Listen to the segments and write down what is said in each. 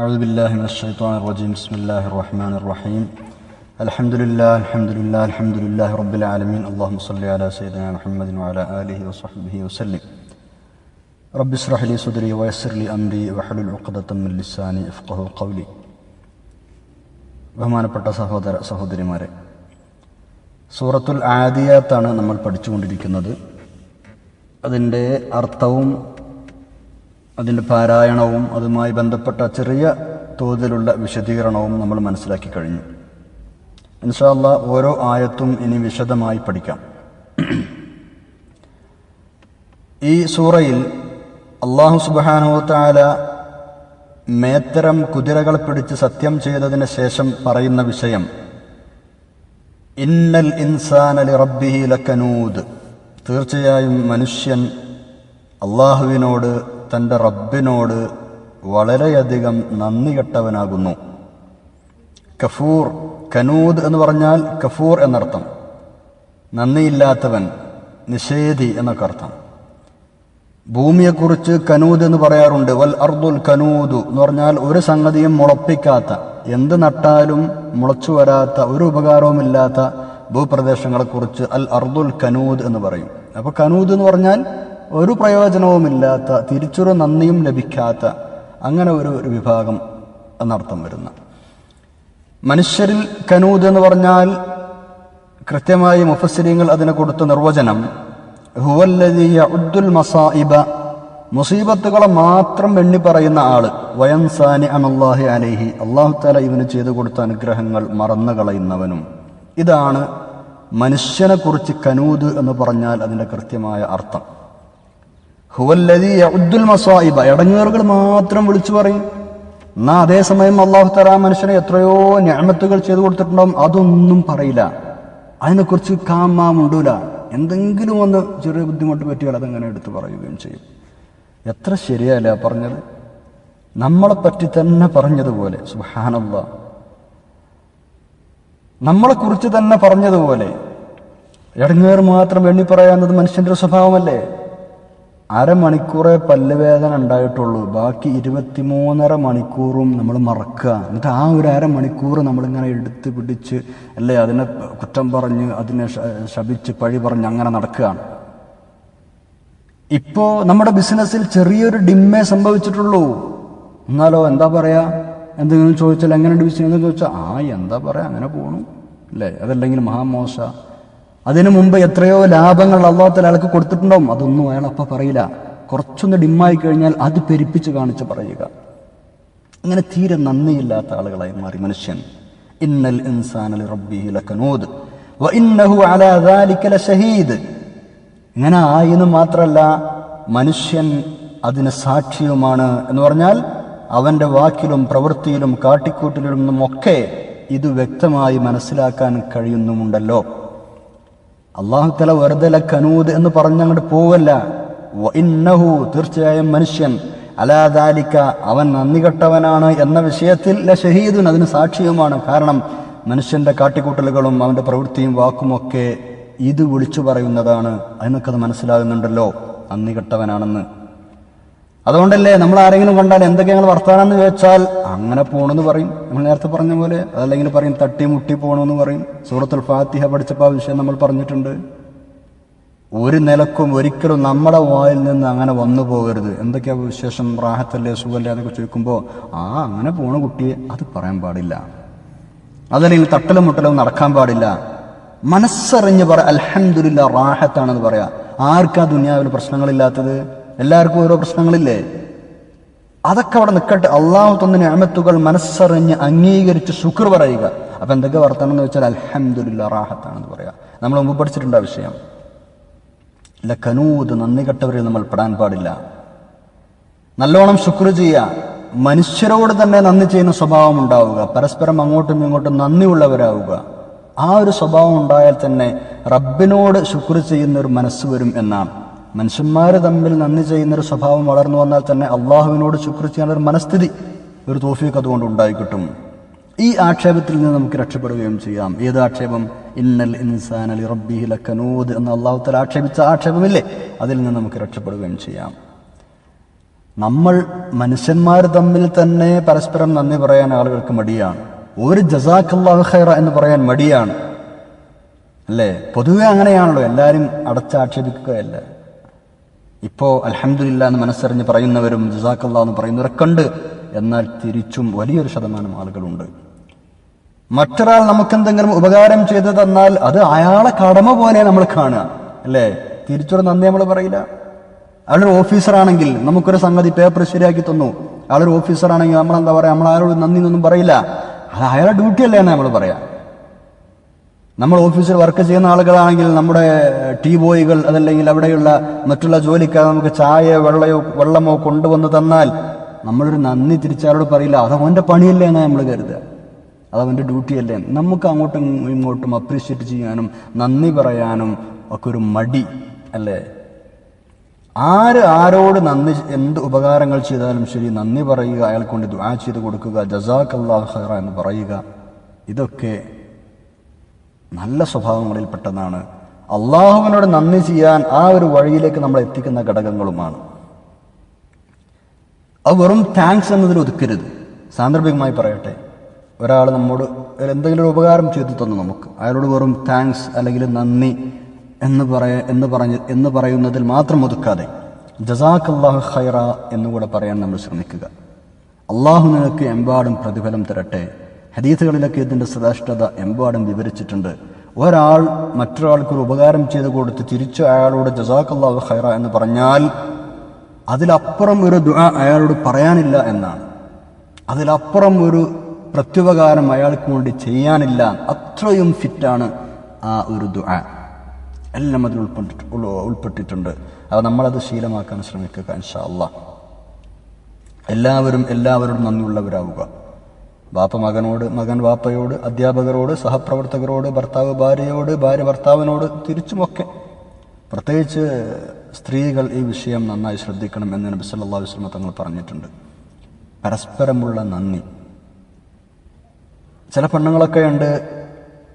أعوذ بالله من الشيطان الرجيم بسم الله الرحمن الرحيم الحمد لله الحمد لله الحمد لله رب العالمين اللهم صل على سيدنا محمد وعلى آله وصحبه وسلم رب اشرح لي صدري ويسر لي أمري واحلل عقدة من لساني يفقه قولي ബഹുമാനപ്പെട്ട സഹോദര സഹോദരിമാരെ സൂറത്തുൽ ആദിയാത്താണ് നമ്മൾ പഠിച്ചുകൊണ്ടിരിക്കുന്നത് അതിൻ്റെ അർത്ഥവും അതിന്റെ പാരായണവും അതുമായി ബന്ധപ്പെട്ട ചെറിയ തോതിലുള്ള വിശദീകരണവും നമ്മൾ മനസ്സിലാക്കി കഴിഞ്ഞു. ഇൻഷാല്ല ഓരോ ആയത്തും ഇനി വിശദമായി പഠിക്കാം. ഈ സൂറയിൽ അള്ളാഹു സുബാനുത്താല മേത്തരം കുതിരകൾ പിടിച്ച് സത്യം ചെയ്തതിന് ശേഷം പറയുന്ന വിഷയം ഇന്നൽ ഇൻസാനലി റബ്ബിഹി ലക്കനൂദ്. തീർച്ചയായും മനുഷ്യൻ അള്ളാഹുവിനോട് തന്റെ റബ്ബിനോട് വളരെയധികം നന്ദി കെട്ടവനാകുന്നു. കഫൂർ കനൂദ് എന്ന് പറഞ്ഞാൽ കഫൂർ എന്നർത്ഥം. നന്ദിയില്ലാത്തവൻ നിഷേധി എന്നൊക്കെ അർത്ഥം. ഭൂമിയെക്കുറിച്ച് കനൂദ് എന്ന് പറയാറുണ്ട്. വൽ അർദുൽ കനൂദു എന്ന് പറഞ്ഞാൽ ഒരു സംഗതിയും മുളപ്പിക്കാത്ത എന്ത് നട്ടാലും മുളച്ചു വരാത്ത ഒരു ഉപകാരവുമില്ലാത്ത ഭൂപ്രദേശങ്ങളെക്കുറിച്ച് അൽ അർദുൽ കനൂദ് എന്ന് പറയും. അപ്പോൾ കനൂദ് എന്ന് പറഞ്ഞാൽ ഒരു പ്രയോജനവുമില്ലാത്ത തിരിച്ചൊരു നന്ദിയും ലഭിക്കാത്ത അങ്ങനെ ഒരു ഒരു വിഭാഗം എന്നർത്ഥം വരുന്ന. മനുഷ്യരിൽ കനൂദ് എന്ന് പറഞ്ഞാൽ കൃത്യമായി മുഫസ്സിരിങ്ങൾ അതിന് കൊടുത്ത നിർവചനം ഹുവല്ലദീ ഉദ്ദുൽ മസായിബ മുസീബത്തുകളെ മാത്രം എണ്ണി പറയുന്ന ആൾ വയൻസാനി അമല്ലാഹി അലൈഹി അള്ളാഹു താല ഇവന് ചെയ്തു കൊടുത്ത അനുഗ്രഹങ്ങൾ മറന്നു കളയുന്നവനും. ഇതാണ് മനുഷ്യനെ കുറിച്ച് കനൂദ് എന്ന് പറഞ്ഞാൽ അതിന്റെ കൃത്യമായ അർത്ഥം. മസായിബ. ഇടങ്ങേറുകൾ മാത്രം വിളിച്ചു പറയും. എന്നാ അതേസമയം അള്ളാഹു തല മനുഷ്യനെ എത്രയോ ഞാമത്തുകൾ ചെയ്തു കൊടുത്തിട്ടുണ്ടാവും. അതൊന്നും പറയില്ല. അതിനെക്കുറിച്ച് കാമാ മുണ്ടൂല എന്തെങ്കിലും ഒന്ന് ചെറിയ ബുദ്ധിമുട്ട് പറ്റിയാൽ അതങ്ങനെ എടുത്ത് പറയുകയും ചെയ്യും. എത്ര ശരിയല്ല പറഞ്ഞത്? നമ്മളെ പറ്റി തന്നെ പറഞ്ഞതുപോലെ. സുഹാനല്ല നമ്മളെക്കുറിച്ച് തന്നെ പറഞ്ഞതുപോലെ. ഇടങ്ങേർ മാത്രം എണ്ണി പറയാവുന്നത് മനുഷ്യന്റെ സ്വഭാവമല്ലേ? അരമണിക്കൂറേ പല്ലുവേദന ഉണ്ടായിട്ടുള്ളൂ. ബാക്കി ഇരുപത്തിമൂന്നര മണിക്കൂറും നമ്മൾ മറക്കുക. എന്നിട്ട് ആ ഒരു അരമണിക്കൂർ നമ്മളിങ്ങനെ എടുത്ത് പിടിച്ച് അല്ലേ അതിനെ കുറ്റം പറഞ്ഞ് അതിനെ ശപിച്ച് പഴി പറഞ്ഞ് അങ്ങനെ നടക്കുകയാണ്. ഇപ്പോൾ നമ്മുടെ ബിസിനസ്സിൽ ചെറിയൊരു ഡിമ്മേ സംഭവിച്ചിട്ടുള്ളൂ. എന്നാലോ എന്താ പറയുക എന്തെങ്കിലും ചോദിച്ചാൽ എങ്ങനെയുണ്ട് ബിസിനസ് ചോദിച്ചാൽ ആ എന്താ പറയുക അങ്ങനെ പോകണം അല്ലേ? അതല്ലെങ്കിൽ മഹാമോശ അതിനു മുമ്പ് എത്രയോ ലാഭങ്ങൾ അള്ളാഹത്തിൽ അയാൾക്ക് കൊടുത്തിട്ടുണ്ടാവും. അതൊന്നും അയാൾ അപ്പൊ പറയില്ല. കുറച്ചൊന്ന് ഡിമ്മായി കഴിഞ്ഞാൽ അത് പെരുപ്പിച്ച് കാണിച്ച് പറയുക. അങ്ങനെ തീരെ നന്ദിയില്ലാത്ത ആളുകളായി മാറി മനുഷ്യൻ. ഇന്നൽ ഇങ്ങനെ ആയെന്ന് മാത്രമല്ല മനുഷ്യൻ അതിന് സാക്ഷിയുമാണ് എന്ന് പറഞ്ഞാൽ അവന്റെ വാക്കിലും പ്രവൃത്തിയിലും കാട്ടിക്കൂട്ടിലും ഒക്കെ ഇത് വ്യക്തമായി മനസ്സിലാക്കാൻ കഴിയുന്നുമുണ്ടല്ലോ. അള്ളാഹുത്തല വെറുതെ കനൂദ് എന്ന് പറഞ്ഞങ്ങോട്ട് പോവല്ല. ഇന്നഹു തീർച്ചയായും മനുഷ്യൻ. അലാദാലിക്ക അവൻ നന്ദി കെട്ടവനാണ് എന്ന വിഷയത്തിൽ ല ഷഹീദുൻ അതിന് സാക്ഷിയുമാണ്. കാരണം മനുഷ്യന്റെ കാട്ടിക്കൂട്ടലുകളും അവന്റെ പ്രവൃത്തിയും വാക്കുമൊക്കെ ഇത് വിളിച്ചു പറയുന്നതാണ്. അതിനൊക്കെ അത് മനസ്സിലാകുന്നുണ്ടല്ലോ. നന്ദി കെട്ടവനാണെന്ന്. അതുകൊണ്ടല്ലേ നമ്മൾ ആരെങ്കിലും കണ്ടാൽ എന്തൊക്കെയാണ് വർത്താനം എന്ന് ചോദിച്ചാൽ അങ്ങനെ പോണെന്ന് പറയും. നമ്മൾ നേരത്തെ പറഞ്ഞ പോലെ അതല്ലെങ്കിൽ പറയും തട്ടി മുട്ടി പോകണമെന്ന് പറയും. സൂറത്തുൽ ഫാത്തിഹ പഠിച്ചപ്പോൾ ആ വിഷയം നമ്മൾ പറഞ്ഞിട്ടുണ്ട്. ഒരു നിലക്കും ഒരിക്കലും നമ്മുടെ വായിൽ നിന്ന് അങ്ങനെ വന്നു പോകരുത്. എന്തൊക്കെയാ വിശേഷം? റാഹത്തല്ലേ സുഖല്ലേ എന്നൊക്കെ ചോദിക്കുമ്പോൾ ആ അങ്ങനെ പോണ കുട്ടിയെ അത് പറയാൻ പാടില്ല. അതല്ലെങ്കിൽ തട്ടലും മുട്ടലും നടക്കാൻ പാടില്ല. മനസ്സറിഞ്ഞ് പറ അൽഹംദുലില്ല റാഹത്താണെന്ന് പറയാ. ആർക്കാ ദുനിയാവിൽ പ്രശ്നങ്ങളില്ലാത്തത്? എല്ലാവർക്കും ഓരോ പ്രശ്നങ്ങളില്ലേ? അതൊക്കെ അവിടെ നിൽക്കട്ടെ അള്ളാഹു തന്ന ഞാമത്തുകൾ മനസ്സറിഞ്ഞ് അംഗീകരിച്ച് ശുക്ർ പറയുക. അപ്പൊ എന്തൊക്കെ വർത്തണം എന്ന് വെച്ചാൽ അലഹമുല്ല റാഹത്താണെന്ന് പറയുക നമ്മൾ മുമ്പ് പഠിച്ചിട്ടുണ്ട് ആ വിഷയം? കനൂത് നന്ദി കെട്ടവരിൽ നമ്മൾ പെടാൻ പാടില്ല. നല്ലോണം ശുക്ർ ചെയ്യുക മനുഷ്യരോട് തന്നെ നന്ദി ചെയ്യുന്ന സ്വഭാവം ഉണ്ടാവുക. പരസ്പരം അങ്ങോട്ടും ഇങ്ങോട്ടും നന്ദിയുള്ളവരാവുക. ആ ഒരു സ്വഭാവം ഉണ്ടായാൽ തന്നെ റബ്ബിനോട് ശുക്ർ ചെയ്യുന്ന ഒരു മനസ്സ് വരും എന്നാണ്. മനുഷ്യന്മാർ തമ്മിൽ നന്ദി ചെയ്യുന്ന ഒരു സ്വഭാവം വളർന്നു വന്നാൽ തന്നെ അള്ളാഹുവിനോട് ശുക്ർ ചെയ്യാനുള്ള ഒരു മനസ്ഥിതി ഒരു തോഫീക്ക് അതുകൊണ്ട് ഉണ്ടായിക്കിട്ടും. ഈ ആക്ഷേപത്തിൽ നിന്ന് നമുക്ക് രക്ഷപ്പെടുകയും ചെയ്യാം. ഏത് ആക്ഷേപം? ഇന്നൽ ഇൻസാൻ അലി റബ്ബിഹി ലക്കനൂദ് എന്ന് അള്ളാഹുത്തൽ ആക്ഷേപിച്ച ആക്ഷേപമില്ലേ? അതിൽ നിന്ന് നമുക്ക് രക്ഷപ്പെടുകയും ചെയ്യാം. നമ്മൾ മനുഷ്യന്മാർ തമ്മിൽ തന്നെ പരസ്പരം നന്ദി പറയാൻ ആളുകൾക്ക് മടിയാണ്. ഒരു ജസാഖല്ലാഹു ഖൈറ എന്ന് പറയാൻ മടിയാണ്. അല്ലേ? പൊതുവെ അങ്ങനെയാണല്ലോ. എല്ലാവരും അടച്ചാക്ഷേപിക്കുകയല്ല? ഇപ്പോ അലഹമില്ല എന്ന് മനസ്സറിഞ്ഞ് പറയുന്നവരും ജുസാക്കല്ല എന്ന് പറയുന്നവരൊക്കെ ഉണ്ട്. എന്നാൽ തിരിച്ചും വലിയൊരു ശതമാനം ആളുകളുണ്ട്. മറ്റൊരാൾ നമുക്കെന്തെങ്കിലും ഉപകാരം ചെയ്തു തന്നാൽ അത് അയാളെ കടമ പോലെ നമ്മൾ കാണുക. അല്ലേ? തിരിച്ചൊരു നന്ദി നമ്മൾ പറയില്ല. അയാളൊരു ഓഫീസറാണെങ്കിൽ നമുക്കൊരു സംഗതി പേപ്പർ ശരിയാക്കി തന്നു. അയാളൊരു ഓഫീസറാണെങ്കിൽ നമ്മൾ എന്താ പറയാ? നമ്മൾ ആരോട് നന്ദി എന്നൊന്നും പറയില്ല. അത് അയാളുടെ ഡ്യൂട്ടി അല്ലേ എന്ന് നമ്മൾ പറയാം. നമ്മൾ ഓഫീസിൽ വർക്ക് ചെയ്യുന്ന ആളുകളാണെങ്കിൽ നമ്മുടെ ടീ ബോയികൾ അതല്ലെങ്കിൽ അവിടെയുള്ള മറ്റുള്ള ജോലിക്കാർ നമുക്ക് ചായ വെള്ളയോ വെള്ളമോ കൊണ്ടുവന്ന് തന്നാൽ നമ്മളൊരു നന്ദി തിരിച്ചാലോട് പറയില്ല അത് അവന്റെ പണിയല്ലേ എന്നാണ് നമ്മൾ കരുതുക. അത് അവന്റെ ഡ്യൂട്ടിയല്ലേ നമുക്ക് അങ്ങോട്ടും ഇങ്ങോട്ടും അപ്രീഷിയേറ്റ് ചെയ്യാനും നന്ദി പറയാനും ഒക്കെ ഒരു മടി അല്ലേ? ആര് ആരോട് നന്ദി എന്ത് ഉപകാരങ്ങൾ ചെയ്താലും ശരി നന്ദി പറയുക അയാൾക്കൊണ്ട് കൊണ്ട് ദുആ ചെയ്ത് കൊടുക്കുക ജസാഖ് അള്ളാഹ് എന്ന് പറയുക. ഇതൊക്കെ നല്ല സ്വഭാവങ്ങളിൽപ്പെട്ടതാണ്. അള്ളാഹുവിനോട് നന്ദി ചെയ്യാൻ ആ ഒരു വഴിയിലേക്ക് നമ്മൾ എത്തിക്കുന്ന ഘടകങ്ങളുമാണ്. അത് വെറും താങ്ക്സ് എന്നതിൽ ഒതുക്കരുത്. സാന്ദർഭികമായി പറയട്ടെ. ഒരാൾ നമ്മോട് എന്തെങ്കിലും ഒരു ഉപകാരം ചെയ്തു തന്നു നമുക്ക്. അയാളോട് വെറും താങ്ക്സ് അല്ലെങ്കിൽ നന്ദി എന്ന് പറയ എന്ന് പറഞ്ഞ് എന്ന് പറയുന്നതിൽ മാത്രം ഒതുക്കാതെ. ജസാഖ് അള്ളാഹു ഖൈറ എന്നുകൂടെ പറയാൻ നമ്മൾ ശ്രമിക്കുക. അള്ളാഹു നിനക്ക് എമ്പാടും പ്രതിഫലം തരട്ടെ. ഹദീസുകളിലൊക്കെ ഇതിന്റെ ശ്രേഷ്ഠത എമ്പാടും വിവരിച്ചിട്ടുണ്ട്. ഒരാൾ മറ്റൊരാൾക്ക് ഒരു ഉപകാരം ചെയ്തു കൊടുത്ത് തിരിച്ച് അയാളോട് ജസാഖ് അള്ളാഹു ഖൈറ എന്ന് പറഞ്ഞാൽ അതിലപ്പുറം ഒരു ദുആ അയാളോട് പറയാനില്ല എന്നാണ്. അതിലപ്പുറം ഒരു പ്രത്യുപകാരം അയാൾക്ക് വേണ്ടി ചെയ്യാനില്ല. അത്രയും ഫിറ്റാണ് ആ ഒരു ദുആ. എല്ലാം അതിൽ ഉൾപ്പെട്ടിട്ട് ഉൾ- ഉൾപ്പെട്ടിട്ടുണ്ട്. അത് നമ്മളത് ശീലമാക്കാൻ ശ്രമിക്കുക ഇൻഷാ അള്ളാഹ് എല്ലാവരും എല്ലാവരോടും നന്ദിയുള്ളവരാവുക. ബാപ്പ മകനോട് മകൻ വാപ്പയോട് അധ്യാപകരോട് സഹപ്രവർത്തകരോട് ഭർത്താവ് ഭാര്യയോട് ഭാര്യ ഭർത്താവിനോട് തിരിച്ചുമൊക്കെ പ്രത്യേകിച്ച് സ്ത്രീകൾ ഈ വിഷയം നന്നായി ശ്രദ്ധിക്കണം എന്ന് നബി സല്ലല്ലാഹു വസ്ലമ തങ്ങൾ പറഞ്ഞിട്ടുണ്ട്. പരസ്പരമുള്ള നന്ദി. ചില പെണ്ണുങ്ങളൊക്കെ ഉണ്ട്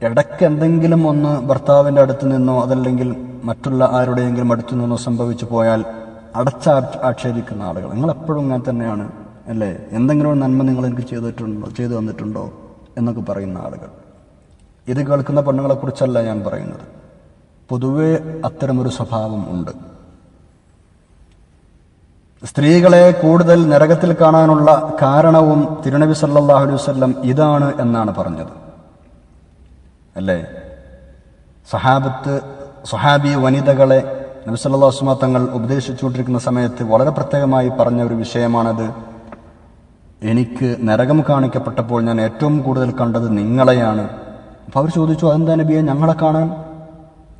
ഇടയ്ക്ക് എന്തെങ്കിലും ഒന്ന് ഭർത്താവിന്റെ അടുത്ത് നിന്നോ അതല്ലെങ്കിൽ മറ്റുള്ള ആരുടെയെങ്കിലും അടുത്തു നിന്നോ സംഭവിച്ചു പോയാൽ അടച്ചാ ആക്ഷേപിക്കുന്ന ആളുകൾ. നിങ്ങൾ എപ്പോഴും ഇങ്ങനെ തന്നെയാണ്. അല്ലേ? എന്തെങ്കിലും നന്മ നിങ്ങൾ എനിക്ക് ചെയ്തിട്ടുണ്ടോ ചെയ്തു തന്നിട്ടുണ്ടോ എന്നൊക്കെ പറയുന്ന ആളുകൾ. ഇത് കേൾക്കുന്ന പെണ്ണുങ്ങളെക്കുറിച്ചല്ല ഞാൻ പറയുന്നത്. പൊതുവേ അത്തരമൊരു സ്വഭാവം ഉണ്ട്. സ്ത്രീകളെ കൂടുതൽ നരകത്തിൽ കാണാനുള്ള കാരണവും തിരുനബി സല്ലാഹു അലൈവല്ലം ഇതാണ് എന്നാണ് പറഞ്ഞത്. അല്ലേ? സഹാബത്ത് സഹാബി വനിതകളെ നബി അലൈഹി വസല്ലം തങ്ങൾ ഉപദേശിച്ചുകൊണ്ടിരിക്കുന്ന സമയത്ത് വളരെ പ്രത്യേകമായി പറഞ്ഞ ഒരു വിഷയമാണത്. എനിക്ക് നരകം കാണിക്കപ്പെട്ടപ്പോൾ ഞാൻ ഏറ്റവും കൂടുതൽ കണ്ടത് നിങ്ങളെയാണ്. അപ്പോൾ അവർ ചോദിച്ചു അതെന്താ നബിയെ ഞങ്ങളെ കാണാൻ?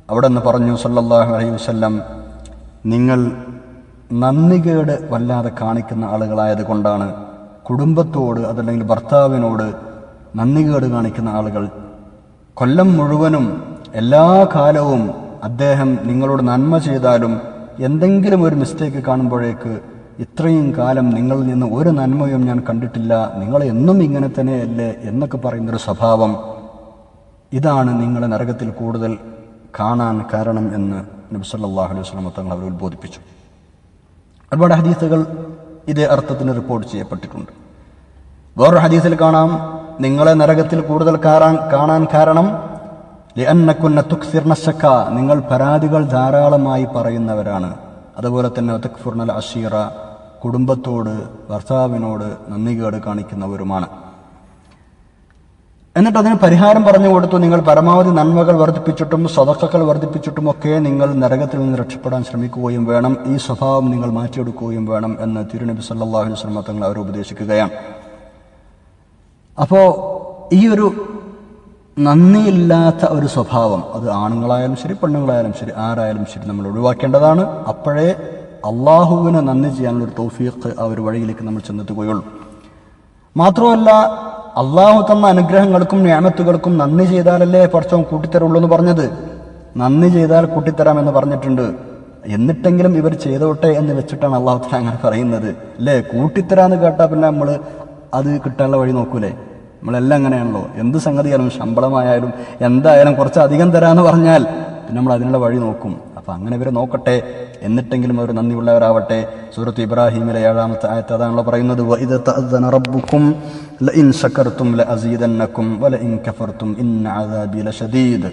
അവിടെ നിന്ന് പറഞ്ഞു സല്ലല്ലാഹു അലൈഹി വസല്ലം നിങ്ങൾ നന്ദികേട് വല്ലാതെ കാണിക്കുന്ന ആളുകളായത് കൊണ്ടാണ്. കുടുംബത്തോട് അതല്ലെങ്കിൽ ഭർത്താവിനോട് നന്ദികേട് കാണിക്കുന്ന ആളുകൾ. കൊല്ലം മുഴുവനും എല്ലാ കാലവും അദ്ദേഹം നിങ്ങളോട് നന്മ ചെയ്താലും എന്തെങ്കിലും ഒരു മിസ്റ്റേക്ക് കാണുമ്പോഴേക്ക് ഇത്രയും കാലം നിങ്ങളിൽ നിന്ന് ഒരു നന്മയും ഞാൻ കണ്ടിട്ടില്ല. നിങ്ങൾ എന്നും ഇങ്ങനെ തന്നെയല്ലേ എന്നൊക്കെ പറയുന്നൊരു സ്വഭാവം ഇതാണ് നിങ്ങളെ നരകത്തിൽ കൂടുതൽ കാണാൻ കാരണം എന്ന് നബി സല്ലല്ലാഹു അലൈഹി വസല്ലം തങ്ങൾ അവർ ഉത്ബോധിപ്പിച്ചു. ഒരുപാട് ഹദീസുകൾ ഇതേ അർത്ഥത്തിന് റിപ്പോർട്ട് ചെയ്യപ്പെട്ടിട്ടുണ്ട്. വേറൊരു ഹദീസിൽ കാണാം നിങ്ങളെ നരകത്തിൽ കൂടുതൽ കാറാൻ കാണാൻ കാരണം നിങ്ങൾ പരാതികൾ ധാരാളമായി പറയുന്നവരാണ്. അതുപോലെ തന്നെ തക്ഫുർണൽ അഷീറ കുടുംബത്തോട് ഭർത്താവിനോട് നന്ദികേട് കാണിക്കുന്നവരുമാണ്. എന്നിട്ട് അതിന് പരിഹാരം പറഞ്ഞു കൊടുത്തു. നിങ്ങൾ പരമാവധി നന്മകൾ വർദ്ധിപ്പിച്ചിട്ടും സ്വതക്കകൾ വർദ്ധിപ്പിച്ചിട്ടും ഒക്കെ നിങ്ങൾ നരകത്തിൽ നിന്ന് രക്ഷപ്പെടാൻ ശ്രമിക്കുകയും വേണം. ഈ സ്വഭാവം നിങ്ങൾ മാറ്റിയെടുക്കുകയും വേണം എന്ന് തിരുനബി സല്ലാഹു വസല്ലം തങ്ങൾ അവർ ഉപദേശിക്കുകയാണ്. അപ്പോൾ ഈ ഒരു നന്ദിയില്ലാത്ത ഒരു സ്വഭാവം അത് ആണുങ്ങളായാലും ശരി പെണ്ണുങ്ങളായാലും ശരി ആരായാലും ശരി നമ്മൾ ഒഴിവാക്കേണ്ടതാണ്. അപ്പോഴേ അള്ളാഹുവിന് നന്ദി ചെയ്യാനുള്ള ഒരു തൗഫീഖ് ആ ഒരു വഴിയിലേക്ക് നമ്മൾ ചെന്നെത്തുകയുള്ളൂ. മാത്രമല്ല അള്ളാഹു തന്ന അനുഗ്രഹങ്ങൾക്കും ഞാമത്തുകൾക്കും നന്ദി ചെയ്താലല്ലേ പഠിച്ചവൻ കൂട്ടിത്തരുള്ളൂ എന്ന് പറഞ്ഞത്? നന്ദി ചെയ്താൽ കൂട്ടിത്തരാമെന്ന് പറഞ്ഞിട്ടുണ്ട്. എന്നിട്ടെങ്കിലും ഇവർ ചെയ്തോട്ടെ എന്ന് വെച്ചിട്ടാണ് അള്ളാഹു തന്നെ അങ്ങനെ പറയുന്നത്. അല്ലേ? കൂട്ടിത്തരാന്ന് കേട്ടാൽ പിന്നെ നമ്മൾ അത് കിട്ടാനുള്ള വഴി നോക്കൂലേ? നമ്മളെല്ലാം അങ്ങനെയാണല്ലോ. എന്ത് സംഗതിയായാലും ശമ്പളമായാലും എന്തായാലും കുറച്ച് അധികം തരാന്ന് പറഞ്ഞാൽ പിന്നെ നമ്മൾ അതിനുള്ള വഴി നോക്കും. അപ്പൊ അങ്ങനെ ഇവരെ നോക്കട്ടെ. എന്നിട്ടെങ്കിലും അവർ നന്ദിയുള്ളവരാവട്ടെ. സൂറത്ത് ഇബ്രാഹിമിലെ ഏഴാമത്തെ ആയത്ത് അതാണല്ലോ പറയുന്നത്. "വഇദ തഅദ്ദന റബ്ബുക്കും ലഇൻ ശകർതും ലഅസീദന്നക്കും വലഇൻ കഫർതും ഇന്ന അദാബി ലശദീദ്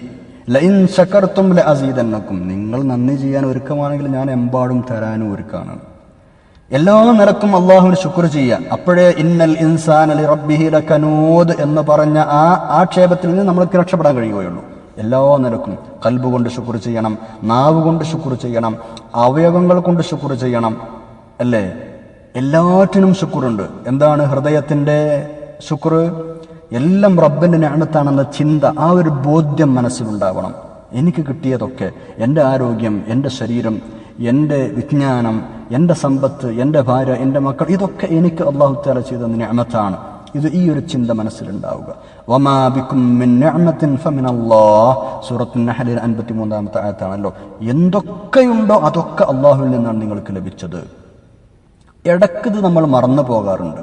ലഇൻ ശകർതും ലഅസീദന്നക്കും. നിങ്ങൾ നന്ദി ചെയ്യാൻ ഒരുക്കമാണെങ്കിൽ ഞാൻ എമ്പാടും തരാനും ഒരുക്കാണ് എല്ലാ നിലക്കും അള്ളാഹുവിന് ശുക്ർ ചെയ്യുക അപ്പോഴേ ഇന്നൽ ഇൻസാൻ അലി റബ്ബിഹി ലകനൂദ് എന്ന് പറഞ്ഞ ആ ആക്ഷേപത്തിൽ നിന്ന് നമ്മൾക്ക് രക്ഷപ്പെടാൻ കഴിയുകയുള്ളൂ. എല്ലാ നിലക്കും കൽബ് കൊണ്ട് ശുക്ർ ചെയ്യണം നാവ് കൊണ്ട് ശുക്ർ ചെയ്യണം അവയവങ്ങൾ കൊണ്ട് ശുക്ർ ചെയ്യണം അല്ലേ? എല്ലാറ്റിനും ശുക്രുണ്ട്. എന്താണ് ഹൃദയത്തിന്റെ ശുക്ർ? എല്ലാം റബ്ബിന്റെ ഞാണത്താണെന്ന ചിന്ത ആ ഒരു ബോധ്യം മനസ്സിലുണ്ടാവണം. എനിക്ക് കിട്ടിയതൊക്കെ എന്റെ ആരോഗ്യം എന്റെ ശരീരം എന്റെ വിജ്ഞാനം എന്റെ സമ്പത്ത് എന്റെ ഭാര്യ എന്റെ മക്കൾ ഇതൊക്കെ എനിക്ക് അള്ളാഹു താല ചെയ്ത നിയമത്താണ് ഇത് ഈ ഒരു ചിന്ത മനസ്സിലുണ്ടാവുക. വമാ ബിക്കും മിൻ ഫമിനല്ലാഹ്. സൂറത്തുൻ നഹലിൽ 53ാമത്തെ ആയത്താണല്ലോ. എന്തൊക്കെയുണ്ടോ അതൊക്കെ അള്ളാഹുവിൽ നിന്നാണ് നിങ്ങൾക്ക് ലഭിച്ചത്. ഇടക്കിത് നമ്മൾ മറന്നു പോകാറുണ്ട്.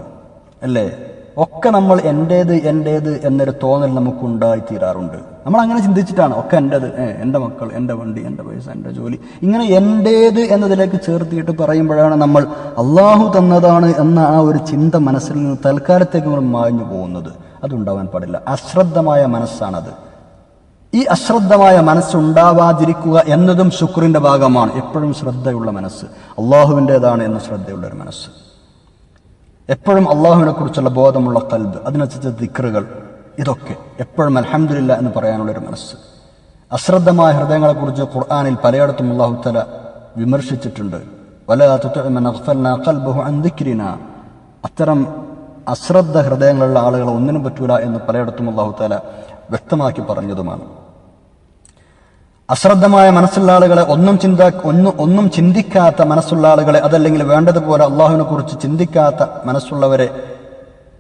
അല്ലേ? ഒക്കെ നമ്മൾ എന്റേത് എന്റേത് എന്നൊരു തോന്നൽ നമുക്ക് ഉണ്ടായി തീരാറുണ്ട് നമ്മൾ അങ്ങനെ ചിന്തിച്ചിട്ടാണ് ഒക്കെ എന്റേത് എന്റെ മക്കൾ എന്റെ വണ്ടി എന്റെ പൈസ എന്റെ ജോലി. ഇങ്ങനെ എന്റേത് എന്നതിലേക്ക് ചേർത്തിയിട്ട് പറയുമ്പോഴാണ് നമ്മൾ അള്ളാഹു തന്നതാണ് എന്ന ആ ഒരു ചിന്ത മനസ്സിൽ നിന്ന് തൽക്കാലത്തേക്ക് നമ്മൾ മാഞ്ഞു പോകുന്നത്. അതുണ്ടാവാൻ പാടില്ല. അശ്രദ്ധമായ മനസ്സാണത്. ഈ അശ്രദ്ധമായ മനസ്സുണ്ടാവാതിരിക്കുക എന്നതും ശുക്രിന്റെ ഭാഗമാണ്. എപ്പോഴും ശ്രദ്ധയുള്ള മനസ്സ്. അള്ളാഹുവിന്റെതാണ് എന്ന ശ്രദ്ധയുള്ള ഒരു മനസ്സ്. എപ്പോഴും അള്ളാഹുവിനെ കുറിച്ചുള്ള ബോധമുള്ള കൽബ് അതിനനുസരിച്ച് ദിക്റുകൾ ഇതൊക്കെ എപ്പോഴും അലഹമില്ല എന്ന് പറയാനുള്ള ഒരു മനസ്സ്. അശ്രദ്ധമായ ഹൃദയങ്ങളെക്കുറിച്ച് ഖുർആാനിൽ പലയിടത്തും അള്ളാഹു തല വിമർശിച്ചിട്ടുണ്ട്. അത്തരം അശ്രദ്ധ ഹൃദയങ്ങളുള്ള ആളുകൾ ഒന്നിനും പറ്റൂല എന്ന് പലയിടത്തും അള്ളാഹു തല വ്യക്തമാക്കി പറഞ്ഞതുമാണ്. അശ്രദ്ധമായ മനസ്സുള്ള ആളുകളെ ഒന്നും ചിന്ത ഒന്നും ഒന്നും ചിന്തിക്കാത്ത മനസ്സുള്ള ആളുകളെ അതല്ലെങ്കിൽ വേണ്ടതുപോലെ അള്ളാഹുവിനെ കുറിച്ച് ചിന്തിക്കാത്ത മനസ്സുള്ളവരെ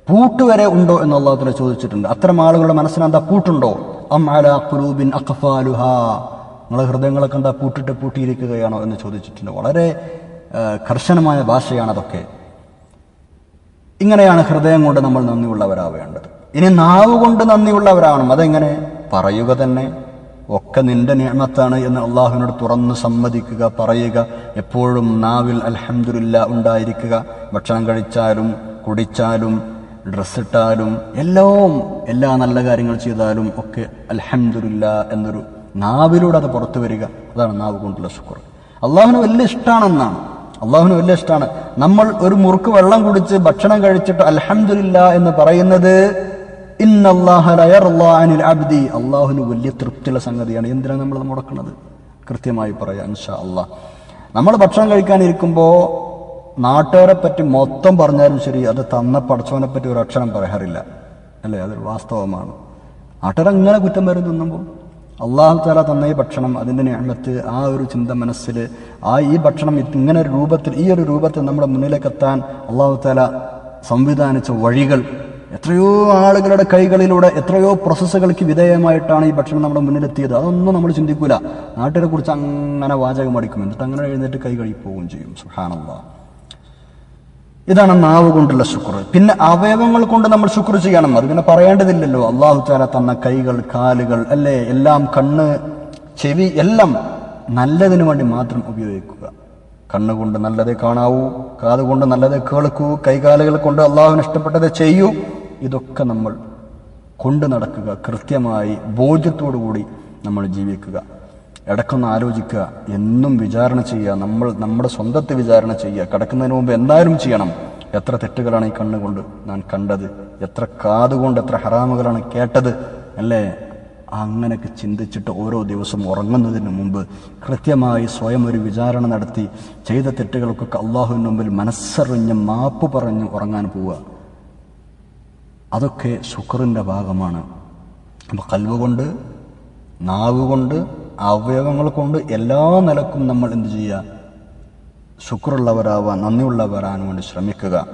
പൂട്ടുവരെ ഉണ്ടോ എന്ന് അള്ളാഹുത്തിനെ ചോദിച്ചിട്ടുണ്ട്. അത്തരം ആളുകളുടെ മനസ്സിനെന്താ പൂട്ടുണ്ടോ? അം അല ഖുലൂബിൻ അഖ്ഫാലുഹ. നിങ്ങളെ ഹൃദയങ്ങളൊക്കെ എന്താ പൂട്ടിട്ട് പൂട്ടിയിരിക്കുകയാണോ എന്ന് ചോദിച്ചിട്ടുണ്ട്. വളരെ കർശനമായ ഭാഷയാണ് അതൊക്കെ ഇങ്ങനെയാണ് ഹൃദയം കൊണ്ട് നമ്മൾ നന്ദിയുള്ളവരാവേണ്ടത്. ഇനി നാവ് കൊണ്ട് അതെങ്ങനെ? പറയുക തന്നെ. ഒക്കെ നിന്റെ നിയമത്താണ് എന്ന് അള്ളാഹുവിനോട് തുറന്ന് സമ്മതിക്കുക പറയുക. എപ്പോഴും നാവിൽ അലഹമുല്ല ഉണ്ടായിരിക്കുക. ഭക്ഷണം കഴിച്ചാലും കുടിച്ചാലും ഡ്രസ്സിട്ടാലും എല്ലാം എല്ലാ നല്ല കാര്യങ്ങൾ ചെയ്താലും ഒക്കെ അലഹമുല്ല എന്നൊരു നാവിലൂടെ അത് പുറത്തു വരിക. അതാണ് നാവ് കൊണ്ടുള്ള ശുക്ർ. അള്ളാഹുവിന് വലിയ ഇഷ്ടമാണെന്നാണ് അള്ളാഹുവിന് വലിയ ഇഷ്ടമാണ് നമ്മൾ ഒരു മുറുക്ക് വെള്ളം കുടിച്ച് ഭക്ഷണം കഴിച്ചിട്ട് അലഹമുല്ല എന്ന് പറയുന്നത് അബ്ദി. അള്ളാഹുവിന് വലിയ തൃപ്തിയുള്ള സംഗതിയാണ്. എന്തിനാണ് നമ്മൾ മുടക്കുന്നത് കൃത്യമായി പറയാം ഇൻഷാ അള്ളാഹ് നമ്മൾ ഭക്ഷണം കഴിക്കാനിരിക്കുമ്പോൾ നാട്ടുകാരെ പറ്റി മൊത്തം പറഞ്ഞാലും ശരി അത് തന്ന പടച്ചവനെ പറ്റി ഒരു അക്ഷരം പറയാറില്ല. അല്ലേ? അതൊരു വാസ്തവമാണ്. നാട്ടുകാർ അങ്ങനെ കുറ്റം വരും തിന്നുമ്പോൾ അള്ളാഹു താല തന്ന ഈ ഭക്ഷണം അതിന്റെ ഞാമത്ത് ആ ഒരു ചിന്ത മനസ്സിൽ ആ ഈ ഭക്ഷണം ഇങ്ങനെ ഒരു രൂപത്തിൽ ഈ ഒരു രൂപത്തിൽ നമ്മുടെ മുന്നിലേക്ക് എത്താൻ അള്ളാഹു താല സംവിധാനിച്ച വഴികൾ എത്രയോ ആളുകളുടെ കൈകളിലൂടെ എത്രയോ പ്രോസസ്സുകൾക്ക് വിധേയമായിട്ടാണ് ഈ ഭക്ഷണം നമ്മുടെ മുന്നിലെത്തിയത്. അതൊന്നും നമ്മൾ ചിന്തിക്കൂല. നാട്ടിനെ കുറിച്ച് അങ്ങനെ വാചകം അടിക്കും എന്നിട്ട് അങ്ങനെ എഴുന്നേറ്റ് കൈ കഴുകി പോവുകയും ചെയ്യും. സുഹാനല്ലാ ഇതാണ് നാവ് കൊണ്ടുള്ള ശുക്ർ. പിന്നെ അവയവങ്ങൾ കൊണ്ട് നമ്മൾ ശുക്ർ ചെയ്യണം. അത് പിന്നെ പറയേണ്ടതില്ലല്ലോ. അള്ളാഹു താല തന്ന കൈകൾ കാലുകൾ അല്ലേ? എല്ലാം കണ്ണ് ചെവി എല്ലാം നല്ലതിന് വേണ്ടി മാത്രം ഉപയോഗിക്കുക. കണ്ണുകൊണ്ട് നല്ലതേ കാണാവൂ കാതുകൊണ്ട് നല്ലതേ കേൾക്കൂ കൈകാലുകൾ കൊണ്ട് അള്ളാഹുവിന് ഇഷ്ടപ്പെട്ടത് ചെയ്യൂ. ഇതൊക്കെ നമ്മൾ കൊണ്ടു നടക്കുക കൃത്യമായി ബോധ്യത്തോടുകൂടി നമ്മൾ ജീവിക്കുക. ഇടക്കൊന്ന് ആലോചിക്കുക എന്നും വിചാരണ ചെയ്യുക നമ്മൾ നമ്മുടെ സ്വന്തത്തെ വിചാരണ ചെയ്യുക. കിടക്കുന്നതിന് മുമ്പ് എന്തായാലും ചെയ്യണം. എത്ര തെറ്റുകളാണ് ഈ കണ്ണുകൊണ്ട് ഞാൻ കണ്ടത്? എത്ര കാതുകൊണ്ട് എത്ര ഹറാമുകളാണ് കേട്ടത്? അല്ലേ? അങ്ങനെയൊക്കെ ചിന്തിച്ചിട്ട് ഓരോ ദിവസം ഉറങ്ങുന്നതിന് മുമ്പ് കൃത്യമായി സ്വയം ഒരു വിചാരണ നടത്തി ചെയ്ത തെറ്റുകൾക്കൊക്കെ അള്ളാഹുവിന് മുമ്പിൽ മനസ്സറിഞ്ഞ് മാപ്പ് പറഞ്ഞ് ഉറങ്ങാൻ പോവുക. അതൊക്കെ ശുക്രന്റെ ഭാഗമാണ്. അപ്പോൾ കൽവ് കൊണ്ട് നാവ് കൊണ്ട് അവയവങ്ങൾ കൊണ്ട് എല്ലാ നിലക്കും നമ്മൾ എന്ത് ചെയ്യുക? ശുക്രുള്ളവരാവാൻ നന്ദിയുള്ളവരാൻ വേണ്ടി ശ്രമിക്കുക.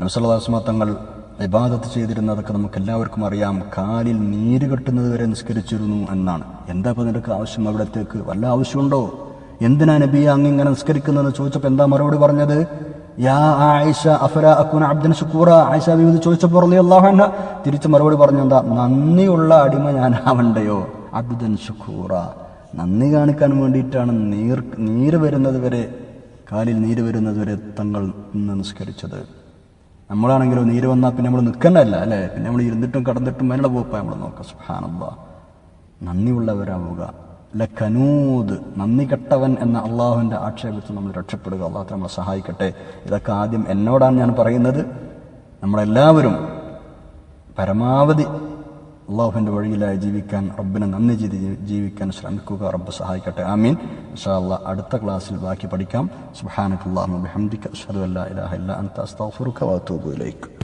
നബ്സല്ലാസ്മ തങ്ങൾ ഇബാദത്ത് ചെയ്തിരുന്നതൊക്കെ നമുക്ക് എല്ലാവർക്കും അറിയാം. കാലിൽ നീര് കെട്ടുന്നത് വരെ നിസ്കരിച്ചിരുന്നു എന്നാണ്. എന്താ ഇപ്പോൾ നിനക്ക് ആവശ്യം അവിടത്തേക്ക്? വല്ല ആവശ്യമുണ്ടോ? എന്തിനാ ബി അങ്ങിങ്ങനെ നിസ്കരിക്കുന്നതെന്ന് ചോദിച്ചപ്പോൾ എന്താ മറുപടി പറഞ്ഞത്? യാ ആയിഷ അഫല അക്കുന അബ്ദൻ ഷുക്കൂറ ആയിഷ ബീവി ചോദിച്ചപ്പോൾ അള്ളാഹു തിരിച്ചു മറുപടി പറഞ്ഞു എന്താ നന്ദിയുള്ള അടിമ ഞാനാവണ്ടയോ അബ്ദൻ ഷുക്കൂറ നന്ദി കാണിക്കാൻ വേണ്ടിയിട്ടാണ് നീർ നീര് വരുന്നത് വരെ കാലിൽ നീര് വരുന്നത് വരെ തങ്ങൾ ഇന്ന് നിസ്കരിച്ചത്. നമ്മളാണെങ്കിലോ നീര് വന്നാൽ പിന്നെ നമ്മൾ നിൽക്കണ്ടല്ല അല്ലേ? പിന്നെ നമ്മൾ ഇരുന്നിട്ടും കടന്നിട്ടും മേലെ പോപ്പാ നമ്മൾ നോക്കാം സുഹാനല്ല നന്ദിയുള്ളവരാവുക. ലഖനൂദ് നന്ദി കെട്ടവൻ എന്ന അള്ളാഹുവിന്റെ ആക്ഷേപത്തിൽ നമ്മൾ രക്ഷപ്പെടുക. അള്ളാഹു നമ്മളെ സഹായിക്കട്ടെ. ഇതൊക്കെ ആദ്യം എന്നോടാണ് ഞാൻ പറയുന്നത്. നമ്മളെല്ലാവരും പരമാവധി അള്ളാഹുവിന്റെ വഴിയിലായി ജീവിക്കാൻ റബ്ബിനെ നന്ദി ചെയ്ത് ജീവിക്കാൻ ശ്രമിക്കുക. റബ്ബ് സഹായിക്കട്ടെ. ആമീൻ. ഇൻഷാ അള്ളാഹ് അടുത്ത ക്ലാസ്സിൽ ബാക്കി പഠിക്കാം. സുഹാനക്കുള്ള അഷ്ഹദു അല്ലാ ഇലാഹ ഇല്ല